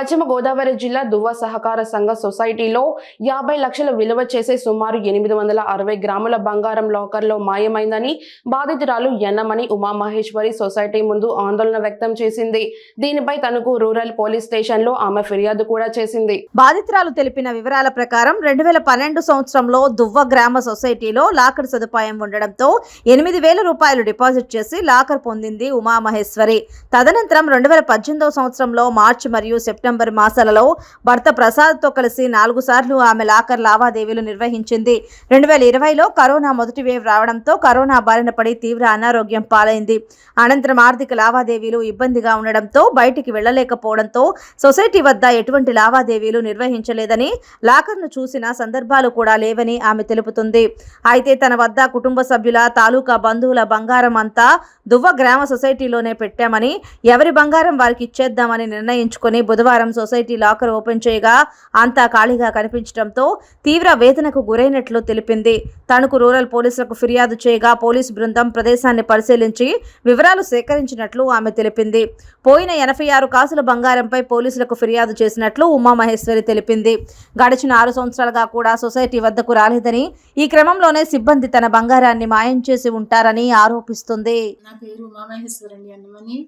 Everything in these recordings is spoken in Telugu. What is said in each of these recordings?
పశ్చిమ గోదావరి జిల్లా దువ్వ సహకార సంఘ సొసైటీలో యాభై లక్షల విలువ చేసే సుమారు ఎనిమిది వందల అరవై గ్రాముల బంగారం లాకర్లో మాయమైందని బాధితురాలు ఎన్నమని ఉమామహేశ్వరి సొసైటీ ముందు ఆందోళన వ్యక్తం చేసింది. దీనిపై తనకు రూరల్ పోలీస్ స్టేషన్లో ఆమె ఫిర్యాదు కూడా చేసింది. బాధితురాలు తెలిపిన వివరాల ప్రకారం రెండు వేల పన్నెండు సంవత్సరంలో దువ్వ గ్రామ సొసైటీలో లాకర్ సదుపాయం ఉండడంతో ఎనిమిది వేల రూపాయలు డిపాజిట్ చేసి లాకర్ పొందింది ఉమామహేశ్వరి. తదనంతరం రెండు వేల పద్దెనిమిదవ సంవత్సరంలో మార్చి మరియు సెప్టెంబర్ మాసాలలో భర్త ప్రసాద్తో కలిసి నాలుగు సార్లు ఆమె లాకర్ లావాదేవీలు నిర్వహించింది. రెండు వేల ఇరవైలో కరోనా మొదటి వేవ్ రావడంతో కరోనా బారిన పడి తీవ్ర అనారోగ్యం పాలైంది. అనంతరం ఆర్థిక లావాదేవీలు ఇబ్బందిగా ఉండడంతో బయటికి వెళ్ళలేకపోవడంతో సొసైటీ వద్ద ఎటువంటి లావాదేవీలు నిర్వహించలేదని లాకర్ను చూసిన సందర్భాలు కూడా లేవని ఆమె తెలుపుతుంది. అయితే తన వద్ద కుటుంబ సభ్యుల తాలూకా బంధువుల బంగారం అంతా దువ్వ గ్రామ సొసైటీలోనే పెట్టామని ఎవరి బంగారం వారికి ఇచ్చేద్దామని నిర్ణయించుకొని బుధవారం సొసైటీ లాకర్ ఓపెన్ చేయగా అంతా ఖాళీగా కనిపించడంతో తీవ్ర వేదనకు గురైనట్లు తెలిపింది. తణుకు రూరల్ పోలీసులకు ఫిర్యాదు చేయగా పోలీసు బృందం ప్రదేశాన్ని పరిశీలించి వివరాలు సేకరించినట్లు ఆమె తెలిపింది. పోయిన ఎనభై ఆరు కాసుల బంగారంపై పోలీసులకు ఫిర్యాదు చేసినట్లు ఉమామహేశ్వరి తెలిపింది. గడిచిన ఆరు సంవత్సరాలుగా కూడా సొసైటీ వద్దకు రాలేదని ఈ క్రమంలోనే సిబ్బంది తన బంగారాన్ని మాయం చేసి ఉంటారని ఆరోపిస్తుంది. నా పేరు ఉమామహేశ్వరి అండి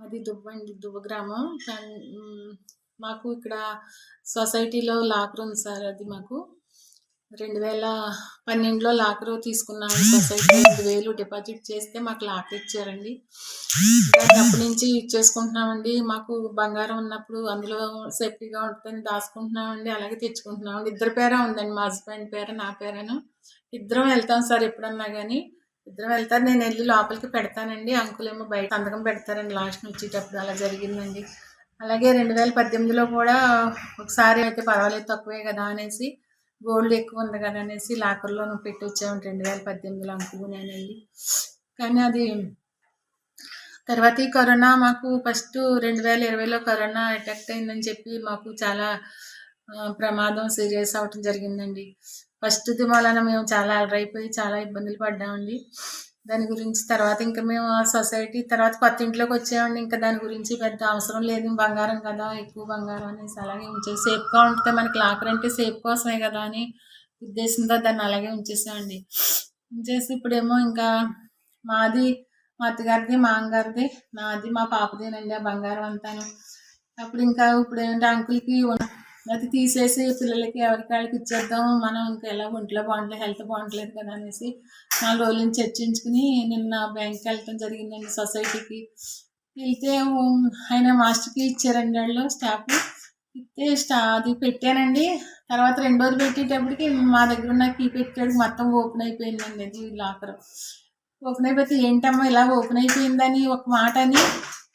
అది మాది దువ్వండి దువ్వ గ్రామం మాకు ఇక్కడ సొసైటీలో లాకర్ ఉంది సార్ అది మాకు. రెండు వేల పన్నెండులో లాకర్ తీసుకున్నాం సొసైటీ. రెండు వేలు డిపాజిట్ చేస్తే మాకు లాకర్ ఇచ్చారండి. అప్పటి నుంచి ఇచ్చేసుకుంటున్నామండి చేసుకుంటున్నామండి. మాకు బంగారం ఉన్నప్పుడు అందులో సేఫ్టీగా ఉంటుందని దాచుకుంటున్నామండి. అలాగే తెచ్చుకుంటున్నామండి. ఇద్దరు పేర ఉందండి. మా హస్బెండ్ పేర నా పేరను. ఇద్దరం వెళ్తాం సార్ ఎప్పుడన్నా కానీ ఇద్దరు వెళ్తారు. నేను వెళ్ళి లోపలికి పెడతానండి. అంకులేమో బయట సంతకం పెడతారండి. లాస్ట్ వచ్చేటప్పుడు అలా జరిగిందండి. అలాగే రెండు వేల పద్దెనిమిదిలో కూడా ఒకసారి అయితే పర్వాలేదు తక్కువే కదా అనేసి గోల్డ్ ఎక్కువ ఉంది కదా అనేసి లాకర్లో పెట్టి వచ్చామండి రెండు వేల పద్దెనిమిదిలో అంకులు నేను వెళ్ళి. కానీ అది తర్వాత ఈ కరోనా మాకు ఫస్ట్ రెండు వేల ఇరవైలో కరోనా అటాక్ అయిందని చెప్పి మాకు చాలా ప్రమాదం సీరియస్ అవటం జరిగిందండి. ఫస్ట్ ది వలన మేము చాలా అలరైపోయి చాలా ఇబ్బందులు పడ్డామండి. దాని గురించి తర్వాత ఇంకా మేము ఆ సొసైటీ తర్వాత కొత్త ఇంట్లోకి వచ్చామండి. ఇంకా దాని గురించి పెద్ద అవసరం లేదు. బంగారం కదా ఎక్కువ బంగారం అనేసి అలాగే ఉంచేసి సేఫ్గా ఉంటే మనకి లాకర్ అంటే సేఫ్ కోసమే కదా అని ఉద్దేశంతో దాన్ని అలాగే ఉంచేసామండి. ఉంచేసి ఇప్పుడేమో ఇంకా మాది మా అత్తగారిది మా అమ్మగారిది నాది మా పాపదేనండి ఆ బంగారం అంతాను. అప్పుడు ఇంకా ఇప్పుడు ఏంటంటే అంకుల్కి అది తీసేసి పిల్లలకి ఎవరికాళ్ళకి ఇచ్చేద్దాం. మనం ఇంకా ఎలా ఒంట్లో బాగుంటలేదు హెల్త్ బాగుంటలేదు కదా అనేసి నాలుగు రోజుల నుంచి చర్చించుకుని నిన్న బ్యాంక్కి వెళ్ళటం జరిగిందండి సొసైటీకి. వెళ్తే ఆయన మాస్టర్కి ఇచ్చారండి వాళ్ళు స్టాఫ్. ఇస్తే స్టా అది పెట్టానండి. తర్వాత రెండు రోజులు పెట్టేటప్పటికి మా దగ్గర ఉన్న కీ పెట్టాడు మొత్తం ఓపెన్ అయిపోయిందండి అది లాకర్. ఓపెన్ అయిపోతే ఏంటమ్మా ఇలా ఓపెన్ అయిపోయిందని ఒక మాట అని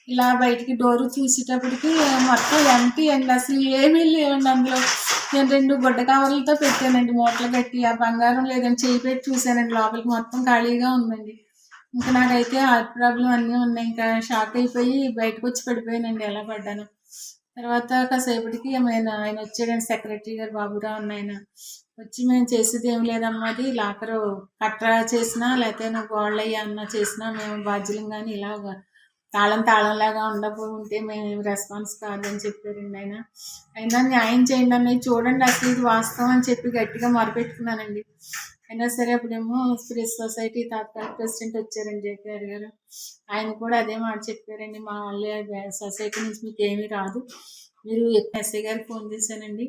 ఇలా బయటికి డోరు చూసేటప్పటికి మొత్తం ఎంటీ అండి. అసలు ఏమీ లేవండి అందులో. నేను రెండు గుడ్డ కవర్లతో పెట్టానండి. మూటలు పెట్టి ఆ బంగారం లేదని చేయి పెట్టి చూశానండి. లోపలికి మొత్తం ఖాళీగా ఉందండి. ఇంకా నాకైతే హార్ట్ ప్రాబ్లం అన్నీ ఉన్నాయి. ఇంకా షాక్ అయిపోయి బయటకు వచ్చి పడిపోయానండి. ఎలా పడ్డాను. తర్వాత కాసేపటికి ఆయన ఆయన వచ్చాడండి. సెక్రటరీ గారు బాబురావు ఆయన. వచ్చి మేము చేసేది ఏం లేదమ్మా అది లాకరు కట్ర చేసినా లేకపోతే నువ్వు గోళ్ళ అన్న చేసినా మేము బాధ్యులం కానీ ఇలాగా తాళం తాళంలాగా ఉండకపోతే మేము రెస్పాన్స్ కాదని చెప్పారండి ఆయన. అయినా న్యాయం చేయండి అన్నది చూడండి అసలు ఇది వాస్తవం అని చెప్పి గట్టిగా మొరపెట్టుకున్నానండి. అయినా సరే అప్పుడేమో ప్రెస్ సొసైటీ తాత్కాలిక ప్రెసిడెంట్ వచ్చారండి జేకేఆర్ గారు. ఆయన కూడా అదే మాట చెప్పారండి. మా వాళ్ళ సొసైటీ నుంచి మీకు ఏమీ రాదు. మీరు ఎస్ఐ గారికి ఫోన్ చేశానండి.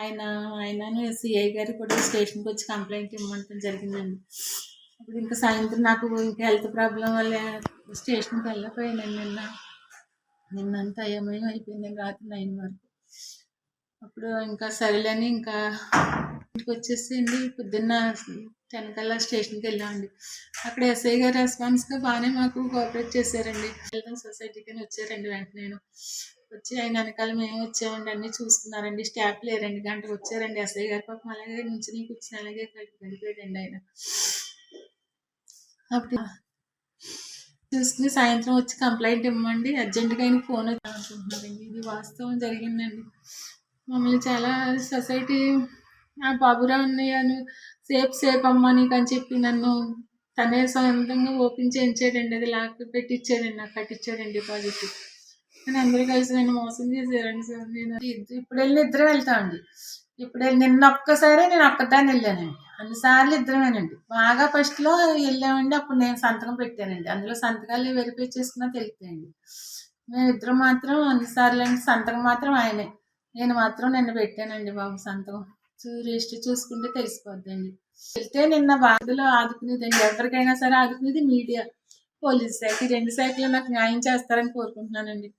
ఆయన ఆయనను సిఐ గారు కూడా స్టేషన్కి వచ్చి కంప్లైంట్ ఇవ్వమంటం జరిగిందండి. ఇప్పుడు ఇంకా సాయంత్రం నాకు ఇంకా హెల్త్ ప్రాబ్లం వల్ల స్టేషన్కి వెళ్ళకపోయాను నిన్న. నిన్నంతా అయోమయం అయిపోయింది. రాత్రి నైన్ వరకు. అప్పుడు ఇంకా సరేలేని ఇంకా ఇంటికి వచ్చేసింది పొద్దున్న టెన్ కల్లా స్టేషన్కి వెళ్ళామండి. అక్కడ ఎస్ఐ గారు రెస్పాన్స్గా బాగానే మాకు కోఆపరేట్ చేశారండి. వెళ్దాం సొసైటీకి వచ్చారండి వెంటనే వచ్చి ఆయన వెనకాల మేము వచ్చామండి. అన్నీ చూసుకున్నారండి. స్టాఫ్ లేరండి. గంటకు వచ్చారండి ఎస్ఐ గారు. పాపం అలాగే నుంచి కూర్చుని అలాగే గడిపాడండి ఆయన. అప్పుడు. చూసుకుని సాయంత్రం వచ్చి కంప్లైంట్ ఇవ్వండి అర్జెంటుగా ఆయన ఫోన్ అనుకుంటున్నారండి. ఇది వాస్తవం జరిగిందండి. మమ్మల్ని చాలా సొసైటీ ఆ బాబురావు అన్నయ్యను సేఫ్ సేఫ్ అమ్మ నీకు అని చెప్పి నన్ను తనే సొంతంగా ఓపెన్ చేయించాడండి. అది లాక్ పెట్టించాడండి నాకు కట్టించాడండి డిపాజిట్. నేను అందరూ కలిసి నన్ను మోసం చేశారండి సార్. నేను ఇద్దరు ఇప్పుడు వెళ్ళి ఇద్దరం వెళ్తామండి. ఇప్పుడు నిన్న ఒక్కసారి నేను ఒక్కదాన్ని వెళ్ళానండి. అన్నిసార్లు ఇద్దరమేనండి. బాగా ఫస్ట్లో వెళ్ళామండి. అప్పుడు నేను సంతకం పెట్టానండి. అందులో సంతకాలు వెరిఫై చేసుకున్నా తెలుస్తాయండి మేము ఇద్దరం మాత్రం అన్నిసార్లు అండి సంతకం మాత్రం ఆయనే. నేను మాత్రం నిన్న పెట్టానండి బాబు సంతకం. చూ- రిజిస్టర్ చూసుకుంటే తెలిసిపోద్దండి. వెళ్తే నిన్న బాధలో ఆదుకునేదండి. ఎవరికైనా సరే ఆదుకునేది మీడియా. పోలీస్ శాఖ. ఈ రెండు శాఖలు నాకు న్యాయం చేస్తారని కోరుకుంటున్నానండి.